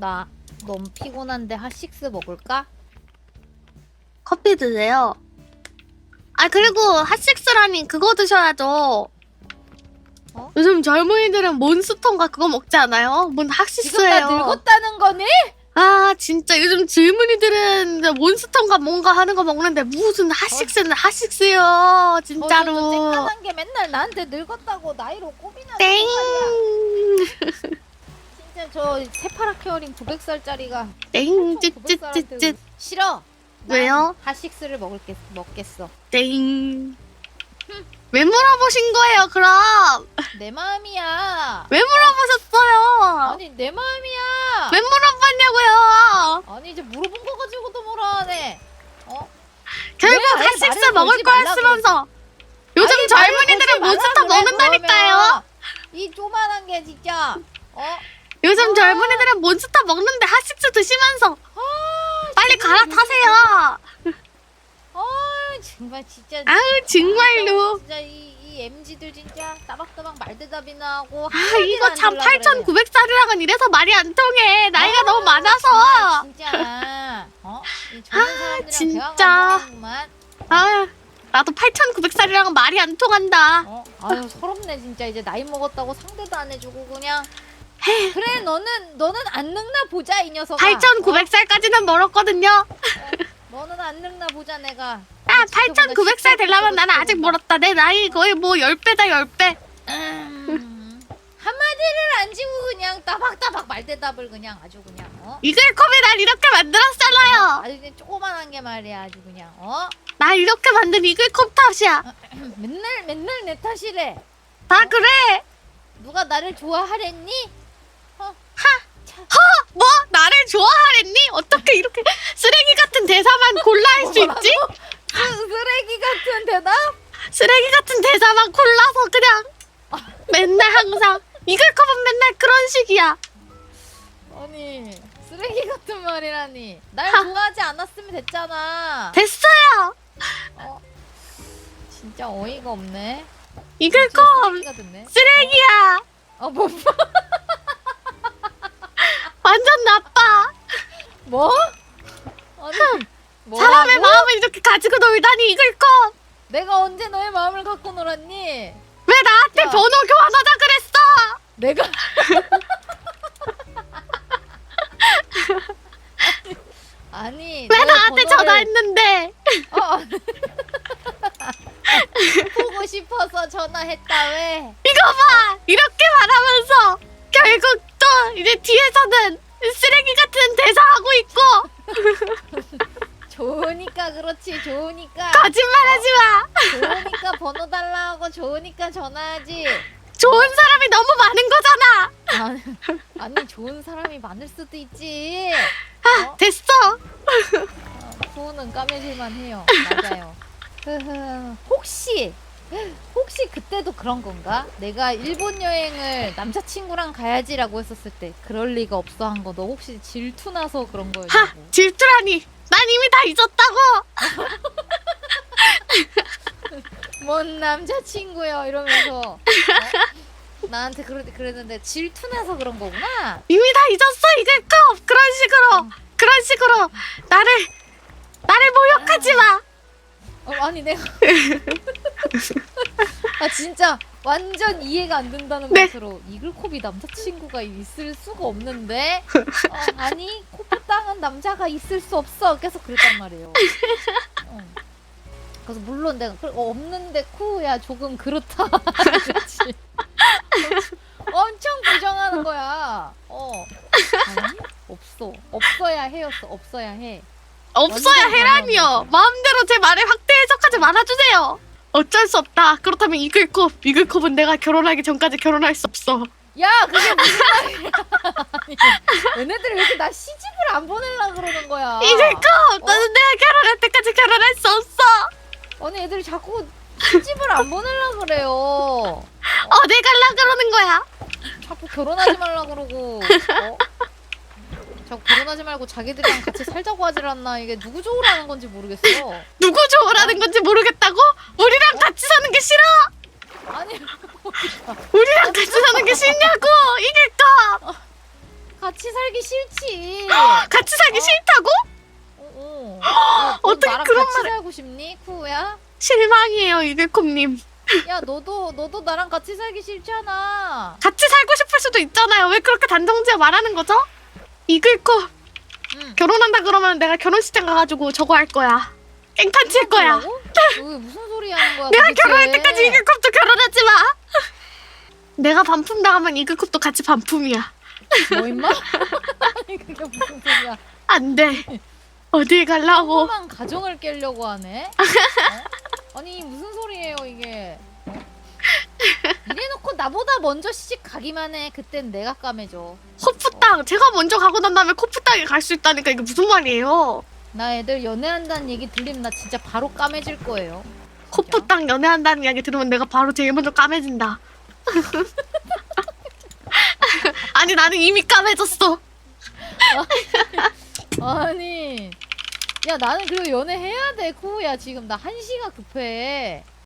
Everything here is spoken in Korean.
나 너무 피곤한데 핫식스 먹을까? 커피 드세요. 아 그리고 핫식스라니 그거 드셔야죠. 어? 요즘 젊은이들은 몬스터인가 그거 먹지 않아요? 뭔 지금 나 핫식스예요. 늙었다는 거네? 아 진짜 요즘 젊은이들은 몬스터인가 뭔가 하는 거 먹는데 무슨 핫식스는 핫식스요 저도 진짜로. 쨍깐한 게 맨날 나한테 늙었다고 나이로 꼽이나 땡. 진짜 저 새파랗게 어린 900살짜리가 땡 쯧쯧쯧쯧 싫어 난 왜요? 핫식스를 먹을게, 먹겠어 땡. 왜 물어보신 거예요 그럼? 내 마음이야 왜 물어보셨어요? 아니 내 마음이야 왜 물어봤냐고요? 아니 이제 물어본 거 가지고도 뭐라 하네 어? 결국 아예 핫식스 말을 먹을 걸지 거였으면서 요즘 말을 젊은이들은 몬스터 말라 그래, 먹는다니까요. 그러면. 이 조만한 게 진짜 어? 요즘 아. 젊은이들은 몬스터 먹는데 핫식스 드시면서 아, 빨리 갈아타세요. 아 정말 진짜 아우 정말로. 진짜 이, 이 MZ들 진짜 따박따박 말대답이나 하고 아 이거 참 8,900살이랑은 이래서 말이 안 통해. 나이가 너무 많아서. 진짜 어? 이 젊은 사람들이랑 진짜. 대화가 안 통하는구만 아 나도 8,900살이랑은 말이 안 통한다. 어? 아유 서럽네 진짜 이제 나이 먹었다고 상대도 안 해주고 그냥 그래 너는 너는 안 늙나 보자 이 녀석아 8,900살까지는 멀었거든요. 어? 너는 안 늙나 보자 내가 아 8,900살 되려면 나는 아직 멀었다. 내 나이 거의 뭐 10배다 10배. 음, 한마디를 안 지고 그냥 따박따박 말대답을 그냥 아주 그냥 어? 이글컵이 날 이렇게 만들었잖아요. 아주 그냥 조그만한 게 말이야 아주 그냥 어? 날 이렇게 만든 이글컵 탓이야. 맨날 맨날 내 탓이래 다 그래. 누가 나를 좋아하랬니? 어? 뭐? 나를 좋아하랬니? 어떻게 이렇게 쓰레기 같은 대사만 골라 할 수 있지? 쓰, 쓰레기 같은 대답? 쓰레기 같은 대사만 골라서 그냥 맨날 항상 이글컵은 맨날 그런 식이야. 아니 쓰레기 같은 말이라니 날 하. 좋아하지 않았으면 됐잖아 됐어요. 어? 진짜 어이가 없네 이글컵 쓰레기가 됐네 쓰레기야. 어? 뭐? 완전 나빠. 뭐? 아니 뭐라고? 사람의 마음을 이렇게 가지고 놀다니 이글컵. 내가 언제 너의 마음을 갖고 놀았니? 왜 나한테 야. 번호 교환하자 그랬어? 내가 아니 왜 너의 나한테 번호를- 전화했는데? 어. 보고 싶어서 전화했다 왜? 이거 봐 이렇게 말하면서 결국 또 이제 뒤에서는 쓰레기 같은 대사하고 있고. 좋으니까 그렇지 좋으니까. 거짓말하지 마. 좋으니까 번호 달라고 좋으니까 전화하지. 좋은 사람이 너무 많은 거잖아. 아니, 아니 좋은 사람이 많을 수도 있지. 아 어? 됐어. 소는 까매질만 해요. 맞아요. 흐흐. 혹시 혹시 그때도 그런 건가? 내가 일본 여행을 남자친구랑 가야지라고 했었을 때 그럴 리가 없어 한 거. 너 혹시 질투 나서 그런 하 거였냐고. 질투라니! 난 이미 다 잊었다고! 뭔 남자친구요 이러면서. 어? 나한테 그러, 그랬는데 질투 나서 그런 거구나? 이미 다 잊었어 이글컵 그런 식으로! 그런 식으로! 나를 나를 모욕하지 마! 어, 아니 내가 아 진짜 완전 이해가 안 된다는 네. 것으로 이글콥이 남자친구가 있을 수가 없는데? 어, 아니 코프 땅은 남자가 있을 수 없어. 계속 그랬단 말이에요. 어. 그래서 물론 내가 그- 어, 없는데 쿠야 조금 그렇다. 그렇지 엄청 부정하는 거야. 어. 아니 없어. 없어야 해였어. 없어야 해. 없어야 완전 해라니요. 마음대로 제 말을 확대 해석하지 말아주세요 어쩔 수 없다. 그렇다면 이글컵 이글컵은 내가 결혼하기 전까지 결혼할 수 없어. 야 그게 무슨 말이야? 얘네들이 왜 이렇게 나 시집을 안 보내려 그러는 거야? 이글컵! 어? 나는 내가 결혼할 때까지 결혼할 수 없어. 아니 애들이 자꾸 시집을 안 보내려 그래요. 어디 갈라 그러는 거야? 자꾸 결혼하지 말라 그러고. 어? 자꾸 결혼하지 말고 자기들이랑 같이 살자고 하질 않나 이게 누구 좋으라는 건지 모르겠어 누구 좋으라는 건지 모르겠다고? 우리랑 같이 사는 게 싫어 아니 우리랑 같이 사는 게 싫냐고 이글컵 같이 살기 싫지. 같이 살기 어? 싫다고? 어, 어. 야, 어떻게 나랑 그런 같이 말을- 살고 싶니, 쿠야? 실망이에요 이글콤님. 야, 너도 너도 나랑 같이 살기 싫잖아. 같이 살고 싶을 수도 있잖아요. 왜 그렇게 단정지어 말하는 거죠? 이글콤 응. 결혼한다 그러면 내가 결혼식장 가가지고 저거 할 거야. 깽판 칠 거야. 무슨 소리 하는 거야? 내가 도대체? 결혼할 때까지 이글컵도 결혼하지 마. 내가 반품 당하면 이글컵도 같이 반품이야. 뭐 임마? 아니 그게 무슨 소리야? 안 돼. 어딜 갈라고? 평범한 가정을 깨려고 하네. 어? 아니 무슨 소리예요 이게? 어? 이래놓고 나보다 먼저 시집 가기만 해. 그땐 내가 까매져. 코프 땅. 제가 먼저 가고 난 다음에 코프 땅에 갈 수 있다니까 이게 무슨 말이에요? 나 애들 연애한다는 얘기 들리면 나 진짜 바로 까매질 거예요. 코프 땅 연애한다는 이야기 들으면 내가 바로 제일 먼저 까매진다. 아니 나는 이미 까매졌어. 아니, 야 나는 그리고 연애해야 돼, 쿠야 지금 나 한시가 급해.